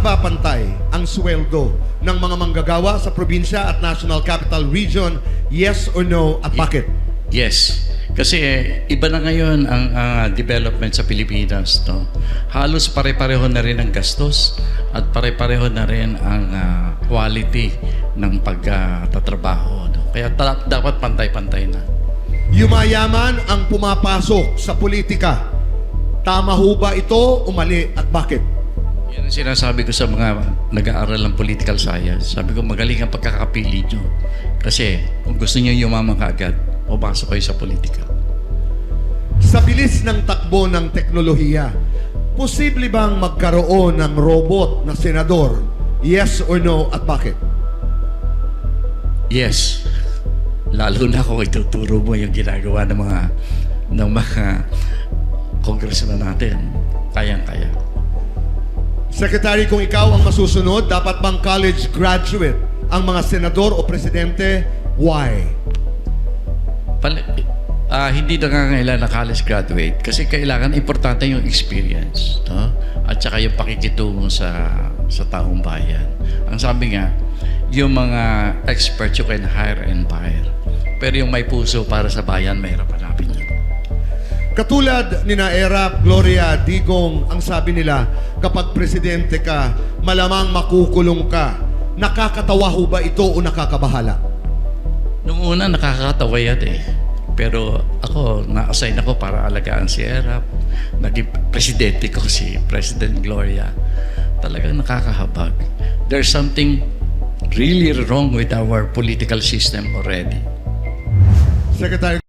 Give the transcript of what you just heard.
ba pantay ang sweldo ng mga manggagawa sa probinsya at National Capital Region? Yes or no? At bakit? Yes. Kasi iba na ngayon ang ah, development sa Pilipinas. No? Halos pare-pareho na rin ang gastos at pare-pareho na rin ang ah, quality ng pagtatrabaho. no? Kaya ta- dapat pantay-pantay na. Yumayaman ang pumapasok sa politika. Tama ho ba ito o mali at bakit? Yan ang sinasabi ko sa mga nag-aaral ng political science. Sabi ko, magaling ang pagkakapili nyo. Kasi kung gusto nyo yumaman kaagad, pumasok kayo sa politika. Sa bilis ng takbo ng teknolohiya, posible bang magkaroon ng robot na senador? Yes or no at bakit? Yes. Lalo na kung ituturo mo yung ginagawa ng mga ng mga congressman natin. Kayang-kaya. Secretary, kung ikaw ang masusunod, dapat bang college graduate ang mga senador o presidente? Why? Pal- ah, hindi na ngangailangan na college graduate kasi kailangan importante yung experience no? at saka yung pakikitungo sa sa taong bayan. Ang sabi nga, yung mga expert you can hire and fire. Pero yung may puso para sa bayan, mahirap. Katulad ni Naera, Gloria, Digong, ang sabi nila, kapag presidente ka, malamang makukulong ka. Nakakatawa ho ba ito o nakakabahala? Nung una, nakakatawa yan eh. Pero ako, na-assign ako para alagaan si Erap. Naging presidente ko si President Gloria. Talagang nakakahabag. There's something really wrong with our political system already. Secretary